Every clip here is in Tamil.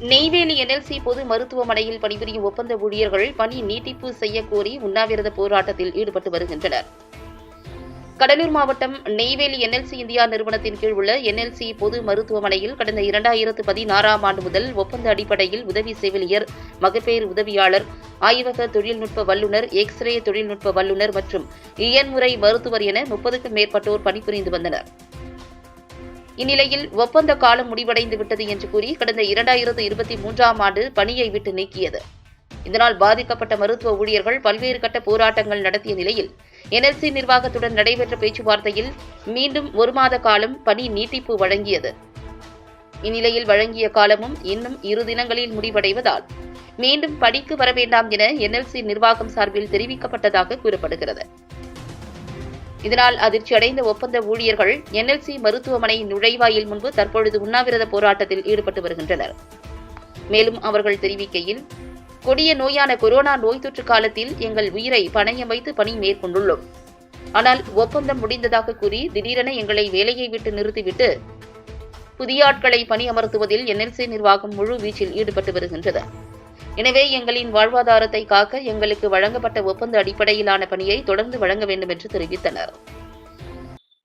நெய்வேலி என்எல்சி பொது மருத்துவமனையில் பணிபுரியும் ஒப்பந்த ஊழியர்கள் பணி நீட்டிப்பு செய்யக்கோரி உண்ணாவிரத போராட்டத்தில் ஈடுபட்டு வருகின்றனர். கடலூர் மாவட்டம் நெய்வேலி என்எல்சி இந்தியா நிறுவனத்தின் கீழ் உள்ள என்எல்சி பொது மருத்துவமனையில் கடந்த இரண்டாயிரத்து பதினாறாம் ஆண்டு முதல் ஒப்பந்த அடிப்படையில் உதவி செவிலியர் மகப்பேறு உதவியாளர் ஆய்வக தொழில்நுட்ப வல்லுநர் எக்ஸ்ரே தொழில்நுட்ப வல்லுநர் மற்றும் இயன்முறை மருத்துவர் என முப்பதுக்கும் மேற்பட்டோர் பணிபுரிந்து வந்தனர். இந்நிலையில் ஒப்பந்த காலம் முடிவடைந்து விட்டது என்று கூறி கடந்த இரண்டாயிரத்து இருபத்தி மூன்றாம் ஆண்டு பணியை விட்டு நீக்கியது. இதனால் பாதிக்கப்பட்ட மருத்துவ ஊழியர்கள் பல்வேறு கட்ட போராட்டங்கள் நடத்திய நிலையில் என்எல்சி நிர்வாகத்துடன் நடைபெற்ற பேச்சுவார்த்தையில் மீண்டும் ஒரு மாத காலம் பணி நீட்டிப்பு வழங்கியது. இந்நிலையில் வழங்கிய காலமும் இன்னும் இரு தினங்களில் முடிவடைவதால் மீண்டும் பணிக்கு வர வேண்டாம் என என்எல்சி நிர்வாகம் சார்பில் தெரிவிக்கப்பட்டதாக கூறப்படுகிறது. இதனால் அதிர்ச்சி அடைந்த ஒப்பந்த ஊழியர்கள் என்எல்சி மருத்துவமனை நுழைவாயில் முன்பு தற்பொழுது உண்ணாவிரத போராட்டத்தில் ஈடுபட்டு வருகின்றனர். மேலும் அவர்கள் தெரிவிக்கையில் கொடிய நோயான கொரோனா நோய் தொற்று காலத்தில் எங்கள் உயிரை பணயம் வைத்து பணி மேற்கொண்டுள்ளோம். ஆனால் ஒப்பந்தம் முடிந்ததாக கூறி திடீரென எங்களை வேலையை விட்டு நிறுத்திவிட்டு புதிய ஆட்களை பணியமர்த்துவதில் என்எல்சி நிர்வாகம் முழு வீச்சில் ஈடுபட்டு வருகின்றது. எனவே எங்களின் வாழ்வாதாரத்தை காக்க எங்களுக்கு வழங்கப்பட்ட ஒப்பந்த அடிப்படையிலான பணியை தொடர்ந்து வழங்க வேண்டும் என்று தெரிவித்தனர்.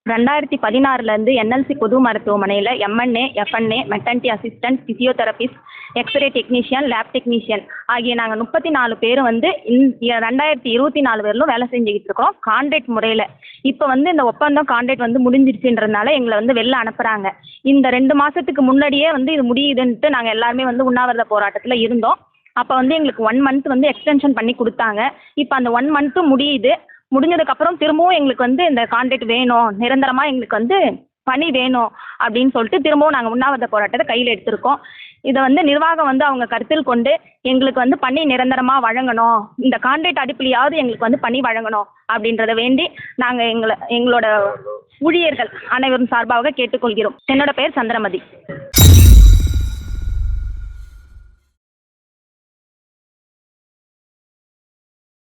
ரெண்டாயிரத்தி பதினாறுலேருந்து என்எல்சி பொது மருத்துவமனையில் MNA FNA maternity assistant physiotherapist x ray technician lab technician ஆகிய நாங்கள் முப்பத்தி நாலு பேர் வந்து இந்த ரெண்டாயிரத்தி இருபத்தி நாலு பேரிலும் வேலை செஞ்சுக்கிட்டு இருக்கோம். கான்ட்ராக்ட் முறையில். இப்போ வந்து இந்த ஒப்பந்தம் கான்ட்ராக்ட் வந்து முடிஞ்சிருச்சுன்றதுனால எங்களை வந்து வெளில அனுப்புகிறாங்க இந்த ரெண்டு மாதத்துக்கு முன்னாடியே வந்து இது முடியுதுன்ட்டு நாங்கள் எல்லாருமே வந்து உண்ணாவிரத போராட்டத்தில் இருந்தோம். அப்போ வந்து எங்களுக்கு ஒன் மந்த் வந்து எக்ஸ்டென்ஷன் பண்ணி கொடுத்தாங்க. இப்போ அந்த ஒன் மந்த்தும் முடியுது. முடிஞ்சதுக்கப்புறம் திரும்பவும் எங்களுக்கு வந்து இந்த கான்ட்ராக்ட் வேணும். நிரந்தரமாக எங்களுக்கு வந்து பணி வேணும் அப்படின்னு சொல்லிட்டு திரும்பவும் நாங்கள் உண்ணாவிரத போராட்டத்தை கையில் எடுத்திருக்கோம். இதை வந்து நிர்வாகம் வந்து அவங்க கருத்தில் கொண்டு எங்களுக்கு வந்து பணி நிரந்தரமாக வழங்கணும். இந்த கான்ட்ராக்ட் அடிப்படையாவது எங்களுக்கு வந்து பணி வழங்கணும் அப்படின்றத வேண்டி நாங்கள் எங்களை எங்களோட ஊழியர்கள் அனைவரும் சார்பாக கேட்டுக்கொள்கிறோம். என்னோட பேர் சந்திரமதி.